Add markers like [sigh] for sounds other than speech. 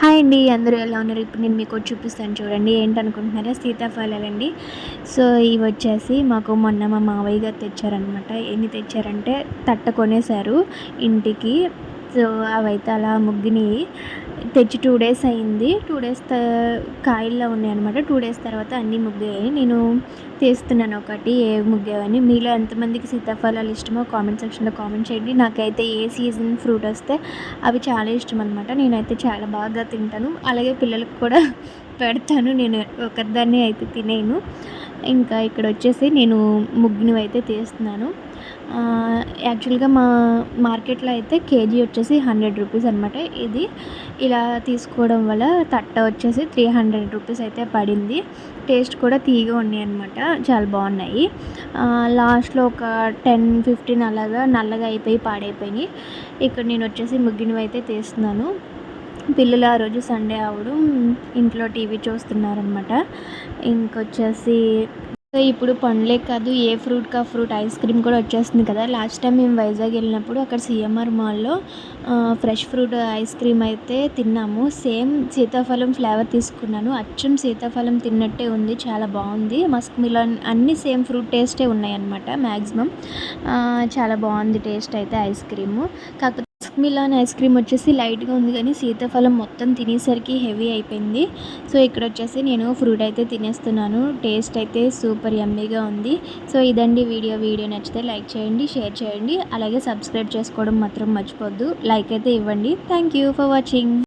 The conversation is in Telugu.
హాయ్ అండి అందరూ ఎలా ఉన్నారు? ఇప్పుడు నేను మీకు చూపిస్తాను చూడండి ఏంటనుకుంటున్నారా? సీతాఫలాలండి. సో ఇవి వచ్చేసి మాకు మొన్న మా మావయ్య గారు తెచ్చారనమాట ఎన్ని తెచ్చారంటే తట్ట కొనేశారు ఇంటికి. సో అవైతే అలా ముగ్గినాయి తెచ్చి టూ డేస్ అయింది. టూ డేస్ కాయల్లో ఉన్నాయి అనమాట టూ డేస్ తర్వాత అన్నీ ముగ్గాయి నేను తీస్తున్నాను ఒకటి ఏ ముగ్గేవని మీలో ఎంతమందికి సీతాఫలాలు ఇష్టమో కామెంట్ సెక్షన్లో కామెంట్ చేయండి. నాకైతే ఏ సీజన్ ఫ్రూట్ వస్తే అవి చాలా ఇష్టం అనమాట నేనైతే చాలా బాగా తింటాను. అలాగే పిల్లలకు కూడా [laughs] పెడతాను. నేను ఒకదాన్ని అయితే తినేను. ఇంకా ఇక్కడ వచ్చేసి నేను ముగ్గుని అయితే తీస్తున్నాను. యాక్చువల్గా మా మార్కెట్లో అయితే కేజీ వచ్చేసి హండ్రెడ్ రూపీస్ అనమాట ఇది ఇలా తీసుకోవడం వల్ల తట్ట వచ్చేసి త్రీ హండ్రెడ్ రూపీస్ అయితే పడింది. టేస్ట్ కూడా తీగ ఉన్నాయి అనమాట చాలా బాగున్నాయి. లాస్ట్లో ఒక టెన్ ఫిఫ్టీన్ అలాగా నల్లగా అయిపోయి పాడైపోయినాయి. ఇక్కడ నేను వచ్చేసి ముగ్గినవి అయితే తీస్తున్నాను. పిల్లలు ఆ రోజు సండే అవడం ఇంట్లో టీవీ చూస్తున్నారనమాట ఇంకొచ్చేసి ఇప్పుడు పండ్లే కాదు ఏ ఫ్రూట్ కా ఫ్రూట్ ఐస్ క్రీమ్ కూడా వచ్చేస్తుంది కదా. లాస్ట్ టైం మేము వైజాగ్ వెళ్ళినప్పుడు అక్కడ సిఎంఆర్ మాల్లో ఫ్రెష్ ఫ్రూట్ ఐస్ క్రీమ్ అయితే తిన్నాము. సేమ్ సీతాఫలం ఫ్లేవర్ తీసుకున్నాను. అచ్చం సీతాఫలం తిన్నట్టే ఉంది చాలా బాగుంది. మస్క్ మిలాన్ అన్ని సేమ్ ఫ్రూట్ టేస్టే ఉన్నాయి అనమాట మ్యాక్సిమం చాలా బాగుంది టేస్ట్ అయితే ఐస్ క్రీము. కాకపోతే మిలాన్ ఐస్ క్రీమ్ వచ్చేసి లైట్గా ఉంది కానీ సీతాఫలం మొత్తం తినేసరికి హెవీ అయిపోయింది. సో ఇక్కడ వచ్చేసి నేను ఫ్రూట్ అయితే తినేస్తున్నాను. టేస్ట్ అయితే సూపర్ యమ్మీగా ఉంది. సో ఇదండి వీడియో. వీడియో నచ్చితే లైక్ చేయండి షేర్ చేయండి. అలాగే సబ్స్క్రైబ్ చేసుకోవడం మాత్రం మర్చిపోద్దు లైక్ అయితే ఇవ్వండి. Thank you for watching.